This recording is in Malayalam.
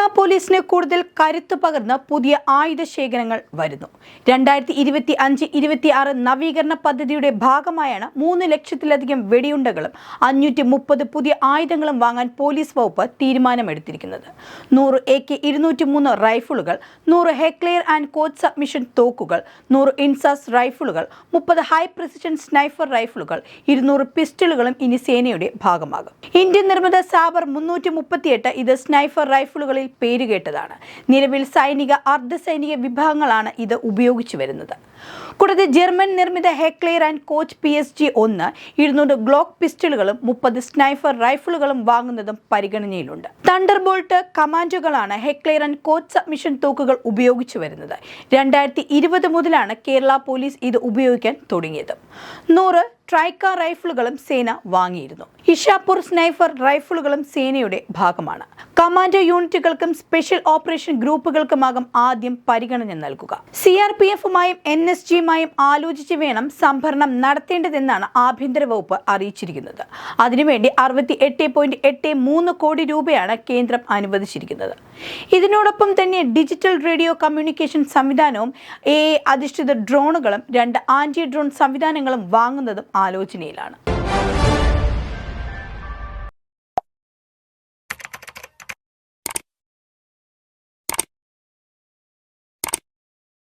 കേരള പോലീസിന് കൂടുതൽ കരുത്ത് പകർന്ന് പുതിയ ആയുധ ശേഖരങ്ങൾ വരുന്നു. രണ്ടായിരത്തി ഇരുപത്തി അഞ്ച് ഇരുപത്തി ആറ് നവീകരണ പദ്ധതിയുടെ ഭാഗമായാണ് മൂന്ന് ലക്ഷത്തിലധികം വെടിയുണ്ടകളും അഞ്ഞൂറ്റി മുപ്പത് പുതിയ ആയുധങ്ങളും വാങ്ങാൻ പോലീസ് വകുപ്പ് തീരുമാനമെടുത്തിരിക്കുന്നത്. നൂറ് എ കെ ഇരുന്നൂറ്റി മൂന്ന് റൈഫിളുകൾ നൂറ് ഹെക്ലെയർ ആൻഡ് കോച്ച് സബ്മിഷൻ തോക്കുകൾ നൂറ് ഇൻസാസ് റൈഫിളുകൾ മുപ്പത് ഹൈ പ്രിസിഷൻ സ്നൈഫർ റൈഫിളുകൾ ഇരുന്നൂറ് പിസ്റ്റളുകളും ഇനി സേനയുടെ ഭാഗമാകും. ഇന്ത്യൻ നിർമ്മിത സാബർ മുന്നൂറ്റി മുപ്പത്തിയെട്ട് ഇത് സ്നൈഫർ റൈഫിളുകളിൽ പേരുകേട്ടതാണ് നിലവിൽ സൈനിക അർദ്ധ സൈനിക വിഭാഗങ്ങളാണ് ഇത് ഉപയോഗിച്ചു വരുന്നത്. കൂടാതെ ജർമ്മൻ നിർമ്മിത Heckler and Koch P S G ഒന്ന് ഇരുന്നൂറ് ഗ്ലോക്ക് പിസ്റ്റളുകളും മുപ്പത് സ്നൈഫർ റൈഫിളുകളും വാങ്ങുന്നതും പരിഗണനയിലുണ്ട്. തണ്ടർ ബോൾട്ട് കമാൻഡോകളാണ് ഹെക്ലെയർ ആൻഡ് കോച്ച് സബ്മിഷൻ തോക്കുകൾ ഉപയോഗിച്ചു വരുന്നത്. രണ്ടായിരത്തി ഇരുപത് മുതലാണ് കേരള പോലീസ് ഇത് ഉപയോഗിക്കാൻ തുടങ്ങിയത്. നൂറ് ട്രൈക്ക റൈഫിളുകളും സേന വാങ്ങിയിരുന്നു. ഇഷാപൂർ സ്നൈഫർ റൈഫിളുകളും സേനയുടെ ഭാഗമാണ്. കമാൻഡോ യൂണിറ്റുകൾക്കും സ്പെഷ്യൽ ഓപ്പറേഷൻ ഗ്രൂപ്പുകൾക്കുമാകും ആദ്യം പരിഗണന നൽകുക. സി ആർ പി എഫുമായും എൻ എസ് ജിയുമായും ആലോചിച്ച് വേണം സംഭരണം നടത്തേണ്ടതെന്നാണ് ആഭ്യന്തര വകുപ്പ് അറിയിച്ചിരിക്കുന്നത്. അതിനുവേണ്ടി അറുപത്തി എട്ട് പോയിന്റ് എട്ട് മൂന്ന് കോടി രൂപയാണ് കേന്ദ്രം അനുവദിച്ചിരിക്കുന്നത്. ഇതിനോടൊപ്പം തന്നെ ഡിജിറ്റൽ റേഡിയോ കമ്മ്യൂണിക്കേഷൻ സംവിധാനവും എ അധിഷ്ഠിത ഡ്രോണുകളും രണ്ട് ആന്റി ഡ്രോൺ സംവിധാനങ്ങളും വാങ്ങുന്നതും ആലോചനയിലാണ്